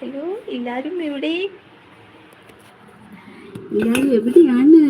Hello എല്ലാരും എവിടെ? എല്ലാരും എവിടെയാണ്?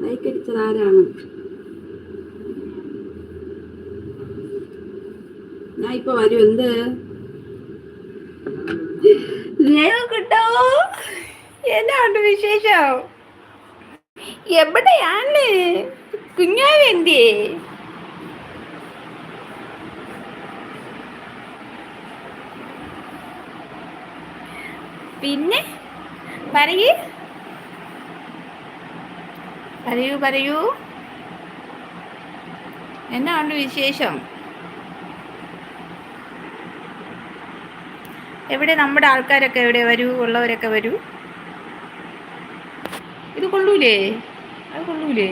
ലൈക്ക് അടിച്ചത് ആരാണ് ഞാൻ ഇപ്പൊ വരും എന്ത്? കിട്ടോ എന്നാണ്ട് വിശേഷം? എവിടെയാണ്? കുഞ്ഞാവെന്തേ പിന്നെ? പറയൂ പറയൂ പറയൂ എന്നാ ഉണ്ട് വിശേഷം? എവിടെ നമ്മുടെ ആൾക്കാരൊക്കെ എവിടെ വരൂ? ഉള്ളവരൊക്കെ വരൂ? ഇത് കൊള്ളൂലേ? അത് കൊള്ളൂലേ?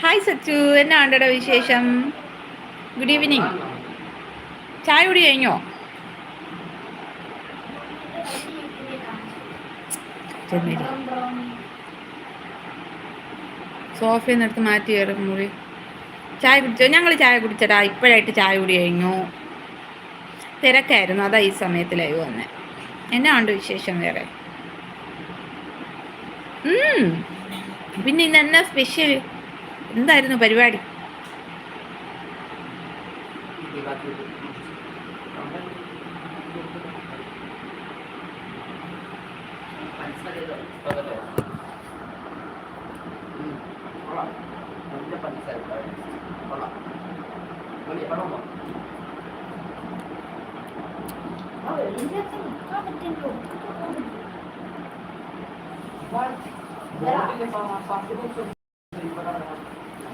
ഹായ് സച്ചു. എന്നാ ഉണ്ടോ വിശേഷം? ഗുഡ് ഈവനിങ് ചായ കുടി കഴിഞ്ഞോ? ചെന്നേരി സോഫയിൽ നിന്നെടുത്ത് മാറ്റി കയറും മുറി. ചായ കുടിച്ചോ? ഞങ്ങൾ ചായ കുടിച്ചടാ ഇപ്പോഴായിട്ട് ചായ കുടി കഴിഞ്ഞു. തിരക്കായിരുന്നു. അതാ ഈ സമയത്ത് ലൈവ് വന്നെ. എന്നാ ഉണ്ട് വിശേഷം വേറെ. പിന്നെ ഇന്ന് എന്നാ സ്പെഷ്യൽ എന്തായിരുന്നു പരിപാടി?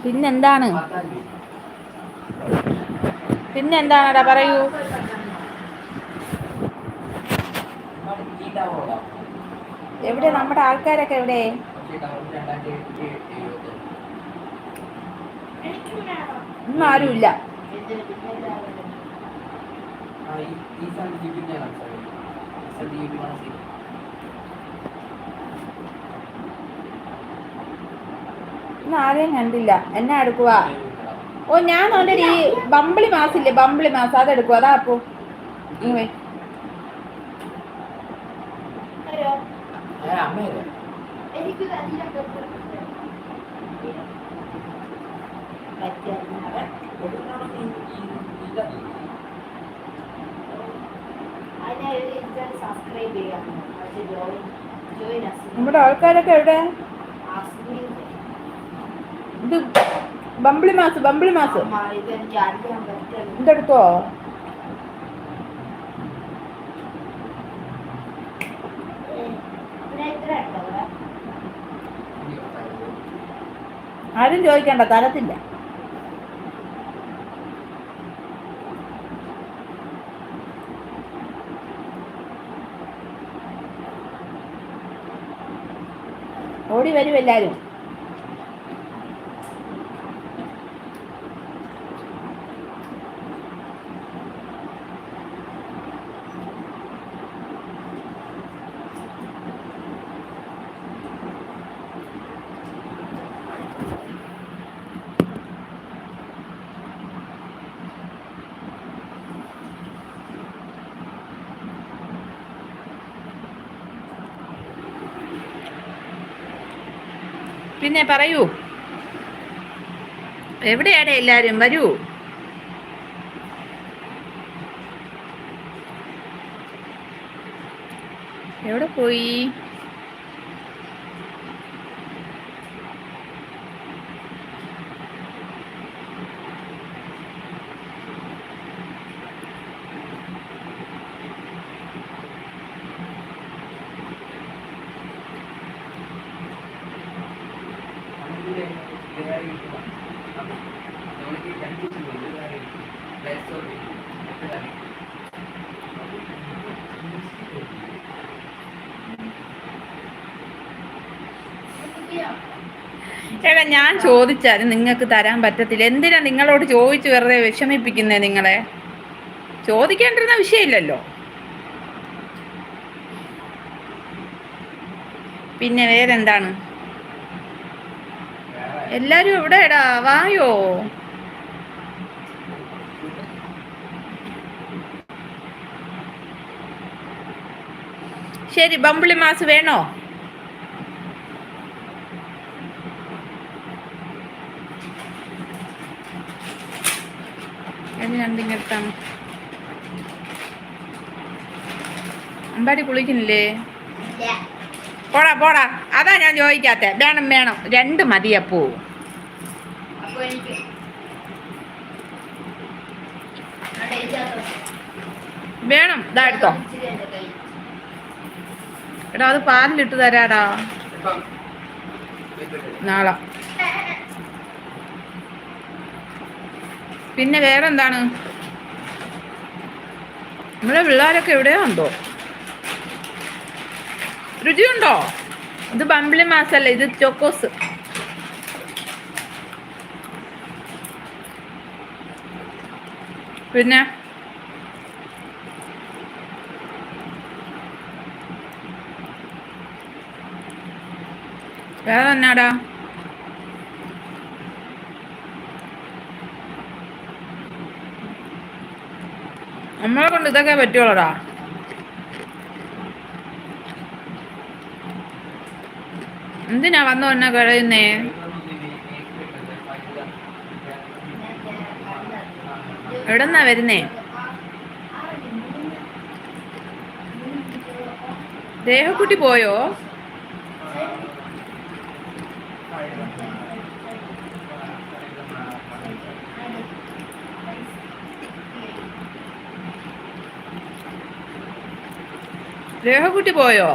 പിന്നെന്താണ്? പിന്നെന്താണടാ പറയൂ. എവിടെ? നമ്മുടെ ആൾക്കാരൊക്കെ എവിടെ? ഒന്നും ആരുമില്ല. ഇന്ന് ആരെയും കണ്ടില്ല. എന്നാ എടുക്കുക ഓ ഞാൻ ഓൾറെഡി ഈ ബമ്പിളി മാസില്ലേ ബമ്പിളി മാസം. അതെടുക്കുക അതാ അപ്പോ ഇങ്ങനെ നമ്മുടെ ആൾക്കാരൊക്കെ എവിടെ? ഇത് ബമ്പിളി മാസ് ബമ്പിളി മാസ്. എന്തെടുത്തോ ഇതെടുത്തോ? ആരും ചോദിക്കണ്ട തരത്തില്ല. ഓടി വരും പറയൂ. എവിടെയാണ് എല്ലാരും? വരൂ. എവിടെ പോയി? എടാ ഞാൻ ചോദിച്ചാൽ നിങ്ങൾക്ക് തരാൻ പറ്റത്തില്ല. എന്തിനാ നിങ്ങളോട് ചോദിച്ചു വെറുതെ വിഷമിപ്പിക്കുന്നത് നിങ്ങളെ? ചോദിക്കേണ്ടിരുന്ന വിഷയമില്ലല്ലോ. പിന്നെ വേറെന്താണ്? എല്ലാരും ഇവിടെ എടാ വായോ? ശരി ബമ്പിളി മാസ് വേണോ? രണ്ടിങ്ങടുത്താണ് അമ്പാടി കുളിക്കുന്നില്ലേ? പോടാ പോടാ. അതാ ഞാൻ ചോദിക്കാത്ത. വേണം വേണം. രണ്ട് മതിയപ്പോ വേണം. ഇതാ എടുത്തോ. എടാ അത് പാലിലിട്ട് തരാടാ. നാളെ. പിന്നെ വേറെന്താണ്? നമ്മുടെ പിള്ളേരൊക്കെ എവിടെയോ ഉണ്ടോ രുചിയുണ്ടോ? ഇത് ബംബിളി മാസല്ല ഇത് ചോക്കോസ്. പിന്നെ? വേറെ എന്നാടാ നമ്മളെ കൊണ്ട് ഇതൊക്കെ പറ്റുള്ളടാ എന്തിനാ വന്നു എന്നെ കഴിയുന്നേ എവിടെന്നാ വരുന്നേ? ദേഹക്കുട്ടി പോയോ? ദേഹക്കുട്ടി പോയോ?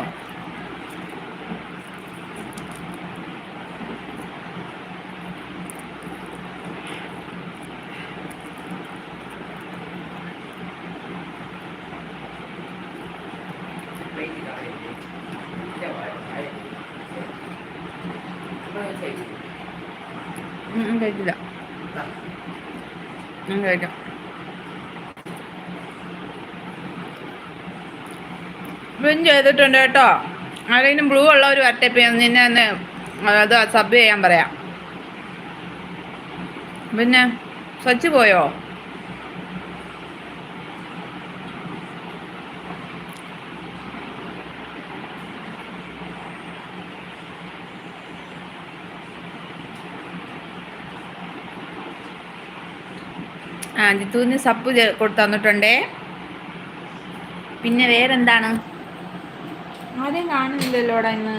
വിൻ ചെയ്തിട്ടുണ്ട് കേട്ടോ. ആരെങ്കിലും ബ്ലൂ ഉള്ളവർ വരട്ടെ ഇപ്പം നിന്നെ ഒന്ന് അത് സബ് ചെയ്യാൻ പറയാം. പിന്നെ സച്ച് പോയോ? ആ ജിത്തുവിന് സപ്പ് കൊടുത്തു തന്നിട്ടുണ്ടേ പിന്നെ വേറെന്താണ്? ആരെയും കാണുന്നില്ലല്ലോടാ ഇന്ന്?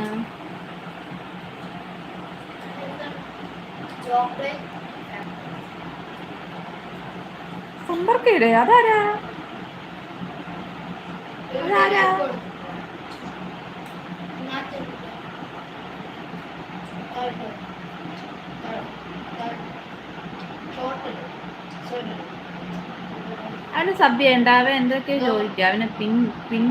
സമ്പർക്കയുടെ അതാരാ? അവന് സഭ്യ ഉണ്ടാവേ എന്തൊക്കെയോ ചോദിക്കുക അവനെ പിൻ പിൻ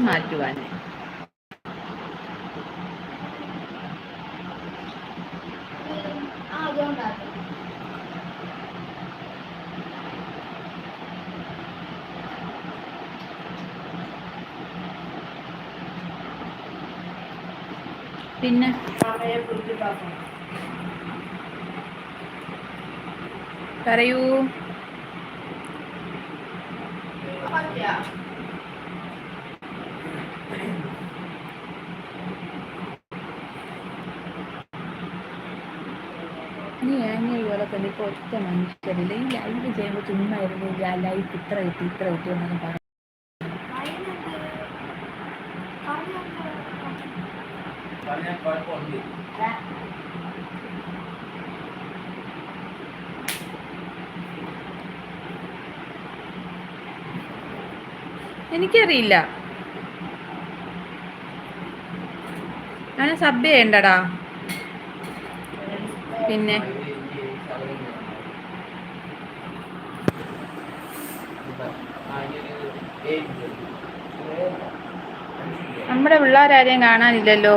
പിന്നെ? പറയൂ. നീ ആനിയ പോലെ തന്നെ ഇപ്പോൾ ഒറ്റ മനുഷ്യരില്ല. ഈ ലൈവ് ചെയ്യുമ്പോൾ ചുമ്മാ ഇരുന്നില്ല ലൈഫ് ഇത്ര കിട്ടി ഇത്ര കിട്ടി എന്നൊന്നും എനിക്കറിയില്ല. ഞാൻ സബ് ചെയ്യണ്ടടാ. പിന്നെ? നമ്മുടെ പിള്ളേരാരെയും കാണാനില്ലല്ലോ.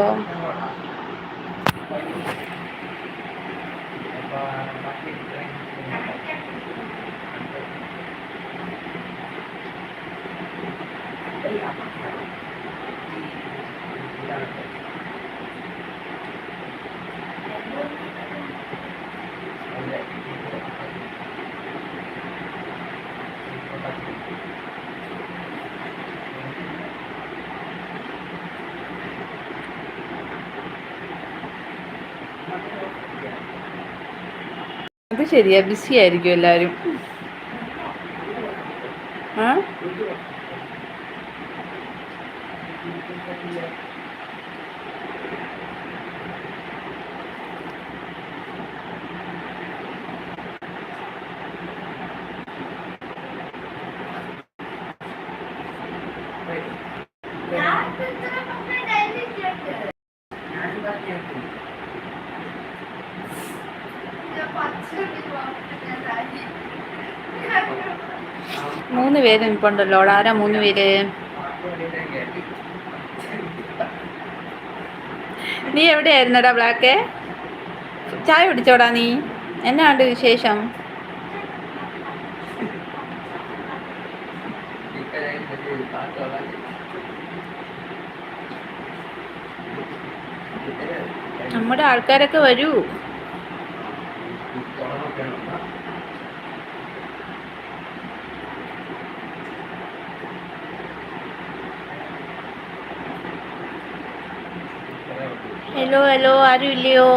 അത് ശരിയാ ബിസി ആയിരിക്കും എല്ലാവരും ആ മൂന്ന് പേര് അവിടെ ആരാ മൂന്ന് പേര്? നീ എവിടെയായിരുന്നടാ ബ്ലാക്ക് ചായ കുടിച്ചോടാ നീ? എന്നാണ്ട് വിശേഷം? നമ്മുടെ ആൾക്കാരൊക്കെ വരൂ. ഹലോ ഹലോ ആരും ഇല്ലയോ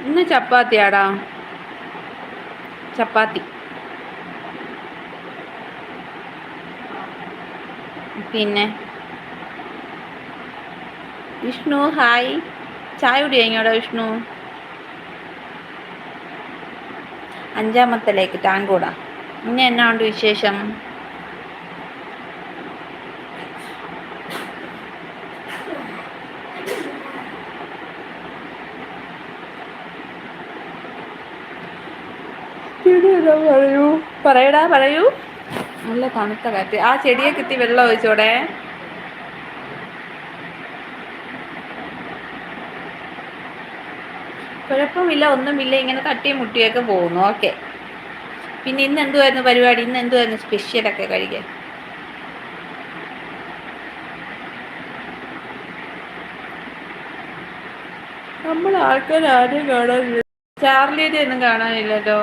ഇന്ന് ചപ്പാത്തിയാടാ. ചപ്പാത്തി. പിന്നെ? വിഷ്ണു ഹായ്. ചായ കുടി കഴിഞ്ഞോടാ വിഷ്ണു? അഞ്ചാമത്തെ ലേക്ക് ടാങ്കോടാ. ഇനി എന്നാ ഉണ്ട് വിശേഷം? പറയൂ. പറയടാ പറയൂ. നല്ല തണുത്ത കാറ്റ്. ആ ചെടിയെ കിട്ടി വെള്ളം ഒഴിച്ചോടെ? കുഴപ്പമില്ല ഒന്നുമില്ല. ഇങ്ങനെ തട്ടിയും മുട്ടിയൊക്കെ പോകുന്നു. ഓക്കെ. പിന്നെ ഇന്ന് എന്തുവായിരുന്നു പരിപാടി? ഇന്ന് എന്തുവായിരുന്നു സ്പെഷ്യലൊക്കെ കഴിക്കാൻ? നമ്മൾ ആൾക്കാർ ആരെയും കാണാനില്ല. ചാർലിയുടെ ഒന്നും കാണാനില്ലല്ലോ.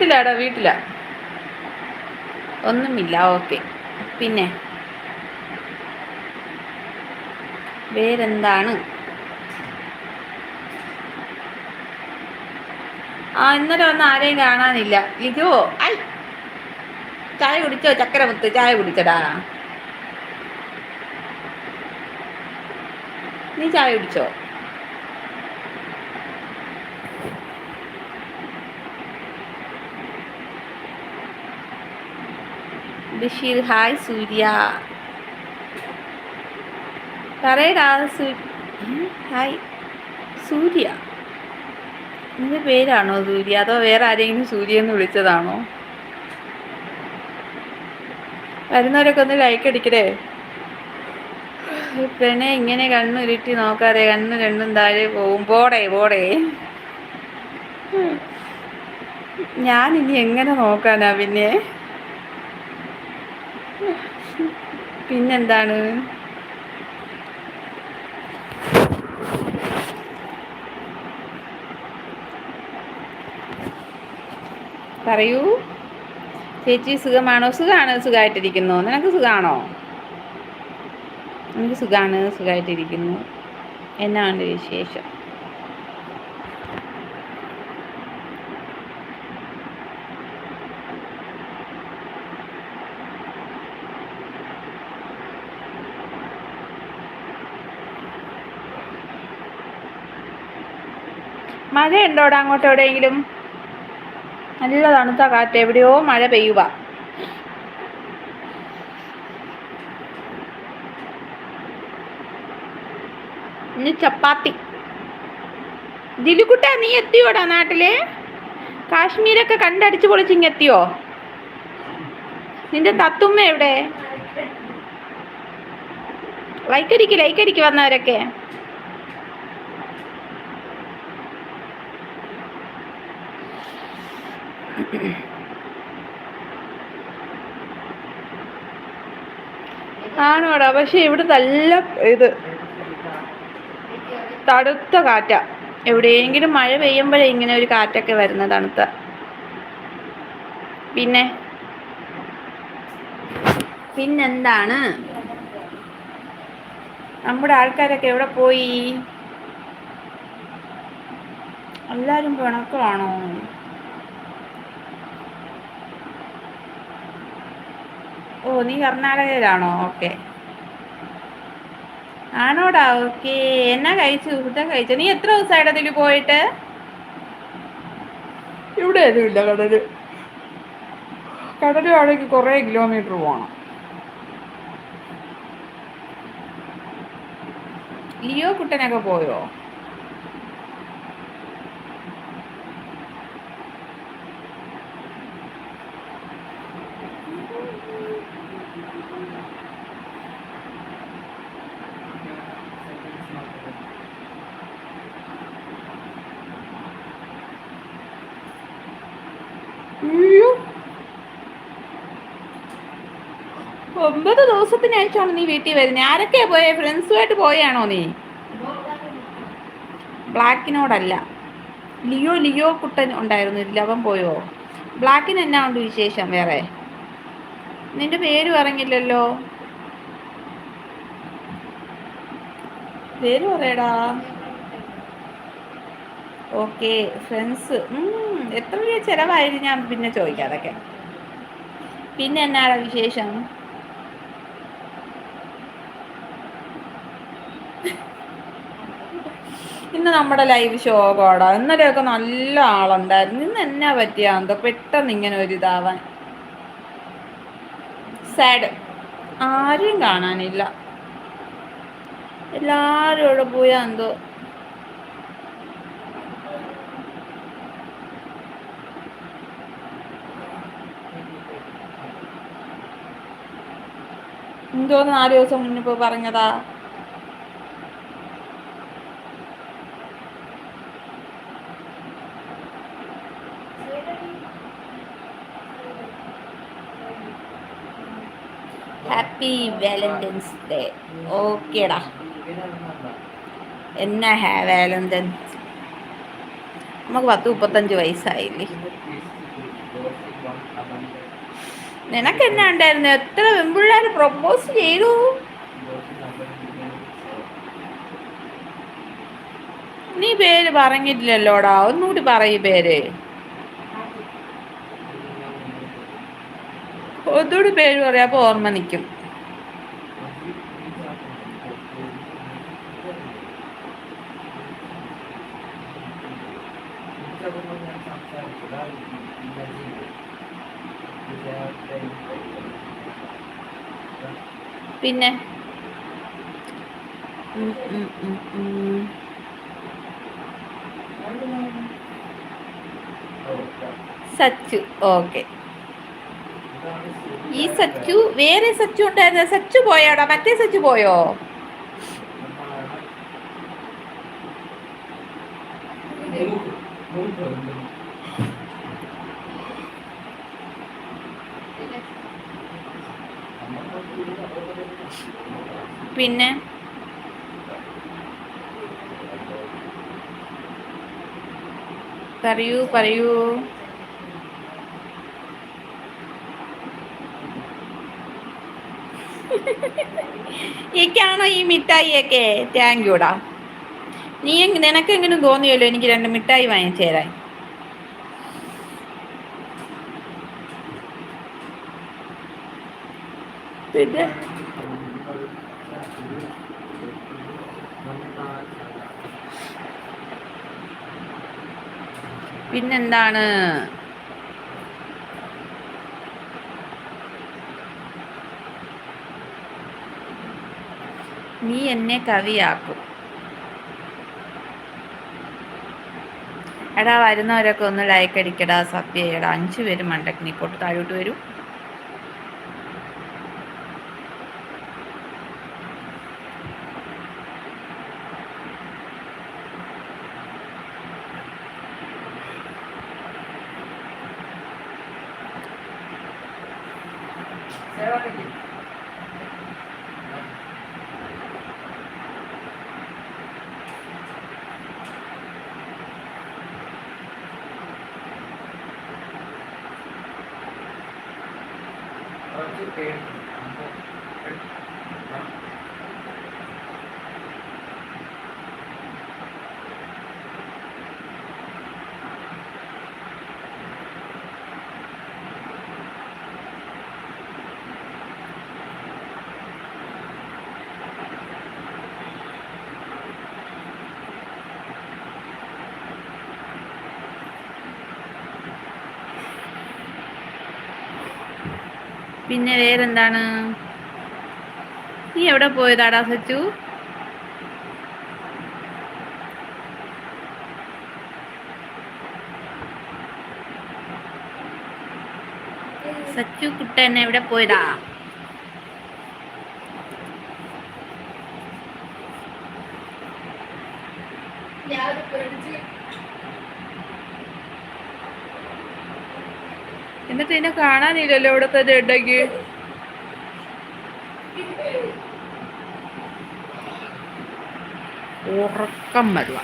വീട്ടിലാടാ വീട്ടിലാ. ഒന്നുമില്ല ഓക്കെ. പിന്നെ? വേറെന്താണ്? ആ ഇന്നലെ ഒന്നും ആരെയും കാണാനില്ല. ലിജുവോ ഐ! ചായ കുടിച്ചോ? ചക്കരമുത്ത് ചായ കുടിച്ചടാ. നീ ചായ കുടിച്ചോ? ബഷീർ. ഹായ് സൂര്യ. പറയടാ ഹായ്. സൂര്യ. നിന്റെ പേരാണോ സൂര്യ? അതോ വേറെ ആരെങ്കിലും സൂര്യ എന്ന് വിളിച്ചതാണോ? വരുന്നവരൊക്കെ ഒന്ന് ലൈക്ക് അടിക്കടേ. പെണ്ണെ ഇങ്ങനെ കണ്ണുരുട്ടി നോക്കാതെ കണ്ണു രണ്ടും താഴെ പോവും. പോടേ പോടേ. ഞാൻ ഇനി എങ്ങനെ നോക്കാനാ പിന്നെ? പിന്നെന്താണ്? പറയൂ. ചേച്ചി സുഖമാണോ? സുഖമാണ് സുഖമായിട്ടിരിക്കുന്നു നിനക്ക് സുഖമാണോ എനിക്ക് സുഖമാണ് സുഖമായിട്ടിരിക്കുന്നു എന്നാണ് വിശേഷം? മഴയുണ്ടോടാ അങ്ങോട്ട് എവിടെയെങ്കിലും? നല്ല തണുത്ത കാറ്റ്. എവിടെയോ മഴ പെയ്യുക ഇനി ചപ്പാത്തി. ദിലുക്കുട്ട നീ എത്തിയോടാ നാട്ടിൽ? കാശ്മീരൊക്കെ കണ്ടടിച്ച് പൊളിച്ചിങ് എത്തിയോ? നിന്റെ തത്തുമ്മ എവിടെ? ലൈക്കടിക്ക് ലൈക്കടിക്ക് വന്നവരൊക്കെ. ആണോടാ പക്ഷെ ഇവിടെ നല്ല ഇത് തണുത്ത കാറ്റാ. എവിടെയെങ്കിലും മഴ പെയ്യുമ്പോഴേ ഇങ്ങനെ ഒരു കാറ്റൊക്കെ വരുന്ന തണുത്ത. പിന്നെ? പിന്നെന്താണ്? നമ്മുടെ ആൾക്കാരൊക്കെ എവിടെ പോയി? എല്ലാരും പിണക്കമാണോ? ഓ നീ കർണാടകയിലാണോ? ഓക്കെ. ആണോടാ? ഓക്കെ. എന്നാ കഴിച്ചു? ഫുഡ് കഴിച്ചു? നീ എത്ര ദിവസമായിട്ട് അതിൽ പോയിട്ട്? ഇവിടെ ഒന്നും ഇല്ല കടൽ. കടൽ അവിടേക്ക് കുറേ കിലോമീറ്റർ പോകണം ലിയോ കുട്ടനൊക്കെ പോയോ? ഒമ്പത് ദിവസത്തിനയച്ചാണ് നീ വീട്ടിൽ വരുന്നത് ആരൊക്കെയാ പോയേ? ഫ്രണ്ട്സുമായിട്ട് പോയാണോ നീ? ബ്ലാക്കിനോടല്ല. ലിയോ ലിയോ കുട്ടൻ ഉണ്ടായിരുന്നു. ഇല്ല അവൻ പോയോ? ബ്ലാക്കിന് എന്നാ ഉണ്ട് വിശേഷം വേറെ? നിന്റെ പേര് പറഞ്ഞില്ലല്ലോ. പേര് പറയടാ. Okay friends. എത്ര രൂപ ചിലവായിരുന്നു ഞാൻ പിന്നെ ചോദിക്കാം അതൊക്കെ. പിന്നെ എന്നാടാ വിശേഷം? ഇന്ന് നമ്മുടെ ലൈവ് ഷോ ഷോകോടാ ഇന്നലെയൊക്കെ നല്ല ആളുണ്ടായിരുന്നു. ഇന്ന് എന്നാ പറ്റിയാ? എന്തോ പെട്ടെന്ന് ഇങ്ങനെ ഒരു ഇതാവാൻ. സാഡ് ആരെയും കാണാനില്ല. എല്ലാരും ഇവിടെ പോയാ എന്തോ. എന്തോന്ന് നാല് ദിവസം മുന്നിപ്പോ പറഞ്ഞതാ? Happy Valentine's day. ഓക്കേടാ. എന്നാ ഹാ വാലന്റൈൻസ്? നമുക്ക് പത്ത് മുപ്പത്തഞ്ച് വയസ്സായില്ലേ? നിനക്ക് എന്നാ ഉണ്ടായിരുന്നു? എത്ര പെൺപിള്ളേർ പ്രൊപ്പോസ് ചെയ്തു? നീ പേര് പറഞ്ഞിട്ടില്ലല്ലോടാ. ഒന്നുകൂടി പറയ് പേര്. ഒന്നുകൂടി പേര് പറയാപ്പോ ഓർമ്മ നിൽക്കും പിന്നെ. സച്ചു ഓക്കെ. ഈ സച്ചു വേറെ സച്ചു ഉണ്ടായിരുന്ന? സച്ചു പോയാടാ. മറ്റേ സച്ചു പോയോ? പിന്നെ? പറയൂ പറയൂ. ഈക്കാണോ ഈ മിഠായിയൊക്കെ? താങ്ക് യൂടാ നീ നിനക്ക് എങ്ങനെ തോന്നിയല്ലോ എനിക്ക് രണ്ട് മിഠായി വാങ്ങിച്ചു തരാൻ. പിന്നെ? പിന്നെന്താണ്? നീ എന്നെ കവിയാക്കും. എടാ വരുന്നവരൊക്കെ ഒന്ന് ലൈക്ക് അടിക്കടാ സബ് ചെയ്യടാ. അഞ്ചു പേര് മണ്ടക്കിനി പോട്ട് താഴോട്ട് വരൂ. 이렇게한번 해? പിന്നെ വേറെന്താണ്? നീ എവിടെ പോയതാടാ സച്ചു? സച്ചു കുട്ടൻ എവിടെ പോയതാ ഞാൻ പേടിച്ച് എന്നെ കാണാനില്ലല്ലോ ഇവിടുത്തെ ചേട്ടയ്ക്ക് ഉറക്കം വരുക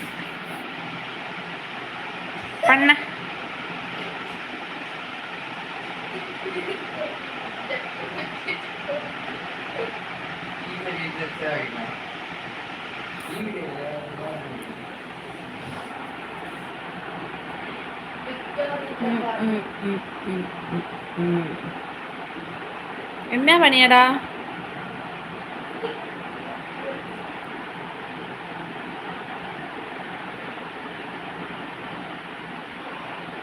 എന്നാ പണിയടാ?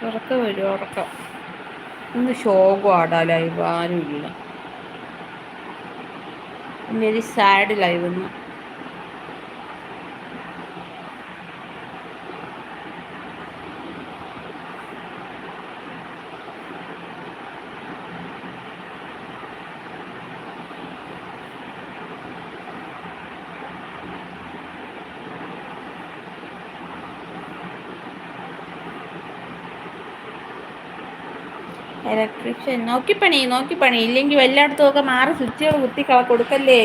ഉറക്കം വരും ഉറക്കം. ഇന്ന് ആടാ ലൈവ് ആരുമില്ല. ഇന്നൊരു സാഡ് ലൈവ് ഇന്ന് പണി നോക്കിപ്പണി നോക്കിപ്പണി. ഇല്ലെങ്കിൽ എല്ലായിടത്തും ഒക്കെ മാറി സ്വിച്ചുകൾ കുത്തി കൊടുക്കല്ലേ?